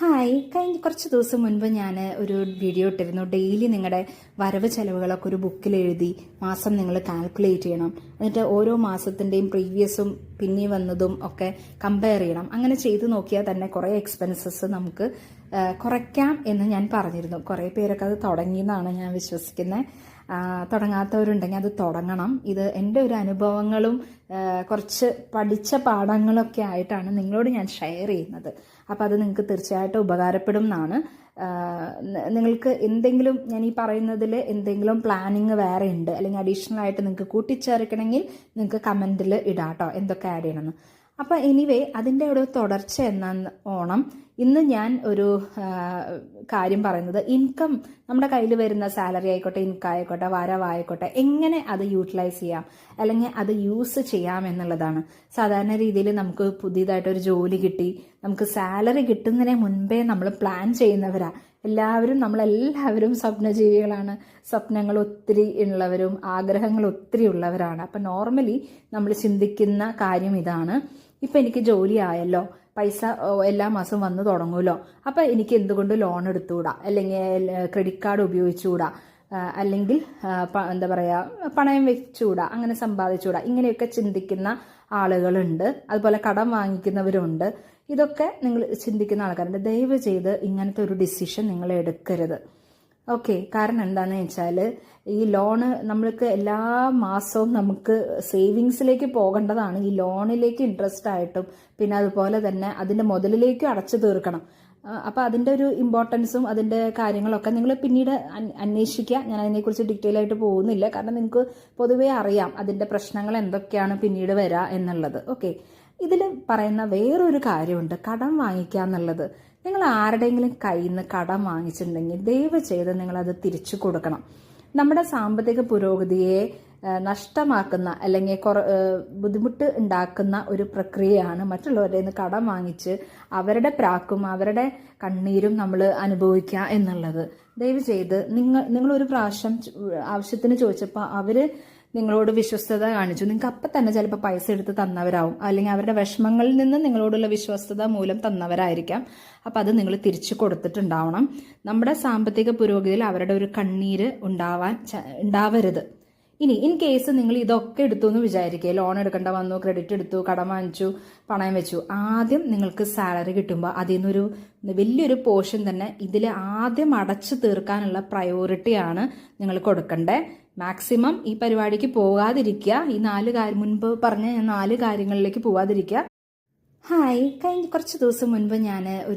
Hi. കഴിഞ്ഞ കുറച്ച് ദിവസം മുൻപ് ഞാൻ ഒരു വീഡിയോ ഇട്ടിരുന്നു. ഡെയിലി നിങ്ങളുടെ വരവ് ചെലവുകളൊക്കെ ഒരു ബുക്കിൽ എഴുതി മാസം നിങ്ങൾ കാൽക്കുലേറ്റ് ചെയ്യണം. എന്നിട്ട് ഓരോ മാസത്തിന്റെയും പ്രീവിയസും പിന്നെ വന്നതും ഒക്കെ കമ്പയർ ചെയ്യണം. അങ്ങനെ ചെയ്തു നോക്കിയാൽ തന്നെ കുറേ എക്സ്പെൻസസ് നമുക്ക് കുറയ്ക്കാം എന്ന് ഞാൻ പറഞ്ഞിരുന്നു. കുറേ പേരൊക്കെ അത് തുടങ്ങിയെന്നാണ് ഞാൻ വിശ്വസിക്കുന്നത് തുടങ്ങാത്തവരുണ്ടെങ്കിൽ അത് തുടങ്ങണം. ഇത് എന്റെ ഒരു അനുഭവങ്ങളും കുറച്ച് പഠിച്ച പാഠങ്ങളൊക്കെ ആയിട്ടാണ് നിങ്ങളോട് ഞാൻ ഷെയർ ചെയ്യുന്നത്. അപ്പോൾ അത് നിങ്ങൾക്ക് തീർച്ചയായിട്ടും ഉപകാരപ്പെടും എന്നാണ്. നിങ്ങൾക്ക് എന്തെങ്കിലും ഞാൻ ഈ പറയുന്നതിൽ എന്തെങ്കിലും പ്ലാനിങ് വേറെ ഉണ്ട് അല്ലെങ്കിൽ അഡീഷണൽ ആയിട്ട് നിങ്ങൾക്ക് കൂട്ടിച്ചേർക്കണമെങ്കിൽ നിങ്ങൾക്ക് കമന്റിൽ ഇടാം കേട്ടോ എന്തൊക്കെ ആഡ് ചെയ്യണമെന്ന്. അപ്പോൾ എനിവേ അതിന്റെ ഒരു തുടർച്ച എന്ന ഓണം. ഇന്ന് ഞാൻ ഒരു കാര്യം പറയുന്നത്. ഇൻകം നമ്മുടെ കയ്യിൽ വരുന്ന സാലറി ആയിക്കോട്ടെ ഇൻകം ആയിക്കോട്ടെ വരവായിക്കോട്ടെ എങ്ങനെ അത് യൂട്ടിലൈസ് ചെയ്യാം? അല്ലെങ്കിൽ അത് യൂസ് ചെയ്യാം എന്നുള്ളതാണ്. സാധാരണ രീതിയിൽ നമുക്ക് പുതിയതായിട്ടൊരു ജോലി കിട്ടി. നമുക്ക് സാലറി കിട്ടുന്നതിന് മുൻപേ നമ്മൾ പ്ലാൻ ചെയ്യുന്നവരാ. എല്ലാവരും നമ്മളെല്ലാവരും സ്വപ്നജീവികളാണ്. സ്വപ്നങ്ങൾ ഒത്തിരി ഉള്ളവരും ആഗ്രഹങ്ങൾ ഒത്തിരി ഉള്ളവരാണ്. അപ്പം നോർമലി നമ്മൾ ചിന്തിക്കുന്ന കാര്യം ഇതാണ്. ഇപ്പം എനിക്ക് ജോലി ആയല്ലോ. പൈസ എല്ലാ മാസവും വന്നു തുടങ്ങുമല്ലോ. അപ്പം എനിക്ക് എന്തുകൊണ്ട് ലോൺ എടുത്തുകൂടാ? അല്ലെങ്കിൽ ക്രെഡിറ്റ് കാർഡ് ഉപയോഗിച്ചുകൂടാ? അല്ലെങ്കിൽ എന്താ പറയുക പണയം വെച്ചുകൂടാ? അങ്ങനെ സമ്പാദിച്ചുകൂടാ? ഇങ്ങനെയൊക്കെ ചിന്തിക്കുന്ന ആളുകളുണ്ട്. അതുപോലെ കടം വാങ്ങിക്കുന്നവരുണ്ട്. ഇതൊക്കെ നിങ്ങൾ ചിന്തിക്കുന്ന ആൾക്കാരുണ്ട്. ദയവ് ചെയ്ത് ഇങ്ങനത്തെ ഒരു ഡിസിഷൻ നിങ്ങൾ എടുക്കരുത്. ഓക്കെ കാരണം എന്താണെന്ന് വെച്ചാൽ ഈ ലോണ് നമ്മൾക്ക് എല്ലാ മാസവും നമുക്ക് സേവിങ്സിലേക്ക് പോകേണ്ടതാണ്. ഈ ലോണിലേക്ക് ഇൻട്രസ്റ്റ് ആയിട്ടും പിന്നെ അതുപോലെ തന്നെ അതിന്റെ മുതലിലേക്കും അടച്ചു തീർക്കണം. അപ്പോൾ അതിന്റെ ഒരു ഇമ്പോർട്ടൻസും അതിന്റെ കാര്യങ്ങളൊക്കെ നിങ്ങൾ പിന്നീട് അന്വേഷിക്കുക. ഞാൻ അതിനെക്കുറിച്ച് ഡീറ്റെയിൽ ആയിട്ട് പോകുന്നില്ല. കാരണം നിങ്ങൾക്ക് പൊതുവേ അറിയാം അതിന്റെ പ്രശ്നങ്ങൾ എന്തൊക്കെയാണ് പിന്നീട് വരിക എന്നുള്ളത്. ഓക്കെ ഇതിൽ പറയുന്ന വേറൊരു കാര്യമുണ്ട്. കടം വാങ്ങിക്കുക എന്നുള്ളത് നിങ്ങൾ ആരുടെയെങ്കിലും കയ്യിൽ നിന്ന് കടം വാങ്ങിച്ചിട്ടുണ്ടെങ്കിൽ ദയവ് ചെയ്ത് നിങ്ങളത് തിരിച്ചു കൊടുക്കണം. നമ്മുടെ സാമ്പത്തിക പുരോഗതിയെ നഷ്ടമാക്കുന്ന അല്ലെങ്കിൽ കുറ ബുദ്ധിമുട്ട് ഉണ്ടാക്കുന്ന ഒരു പ്രക്രിയയാണ് മറ്റുള്ളവരുടെ നിന്ന് കടം വാങ്ങിച്ച് അവരുടെ പ്രാക്കും അവരുടെ കണ്ണീരും നമ്മൾ അനുഭവിക്കുക എന്നുള്ളത്. ദയവ് ചെയ്ത് നിങ്ങൾ നിങ്ങളൊരു പ്രാവശ്യം ആവശ്യത്തിന് ചോദിച്ചപ്പോൾ അവർ നിങ്ങളോട് വിശ്വസ്തത കാണിച്ചു. നിങ്ങൾക്ക് അപ്പം തന്നെ ചിലപ്പോൾ പൈസ എടുത്ത് തന്നവരാവും. അല്ലെങ്കിൽ അവരുടെ വിഷമങ്ങളിൽ നിന്ന് നിങ്ങളോടുള്ള വിശ്വസ്തത മൂലം തന്നവരായിരിക്കാം. അപ്പം അത് നിങ്ങൾ തിരിച്ചു കൊടുത്തിട്ടുണ്ടാവണം. നമ്മുടെ സാമ്പത്തിക പുരോഗതിയിൽ അവരുടെ ഒരു കണ്ണീര് ഉണ്ടാവാൻ ഉണ്ടാവരുത്. ഇനി ഇൻ കേസ് നിങ്ങൾ ഇതൊക്കെ എടുത്തു എന്ന് വിചാരിക്കുക. ലോൺ എടുക്കേണ്ട വന്നു ക്രെഡിറ്റ് എടുത്തു കടം വാങ്ങിച്ചു പണയം വെച്ചു. ആദ്യം നിങ്ങൾക്ക് സാലറി കിട്ടുമ്പോൾ അതിൽ നിന്നൊരു വലിയൊരു പോർഷൻ തന്നെ ഇതിൽ ആദ്യം അടച്ചു തീർക്കാനുള്ള പ്രയോറിറ്റിയാണ് നിങ്ങൾ കൊടുക്കേണ്ടത് മാക്സിമം ഈ പരിപാടിക്ക് പോകാതിരിക്കുക. ഈ നാല് കാര്യം മുൻപ് പറഞ്ഞ നാല് കാര്യങ്ങളിലേക്ക് പോകാതിരിക്കുക ഹായ് കഴിഞ്ഞ കുറച്ച് ദിവസം മുൻപ് ഞാൻ ഒരു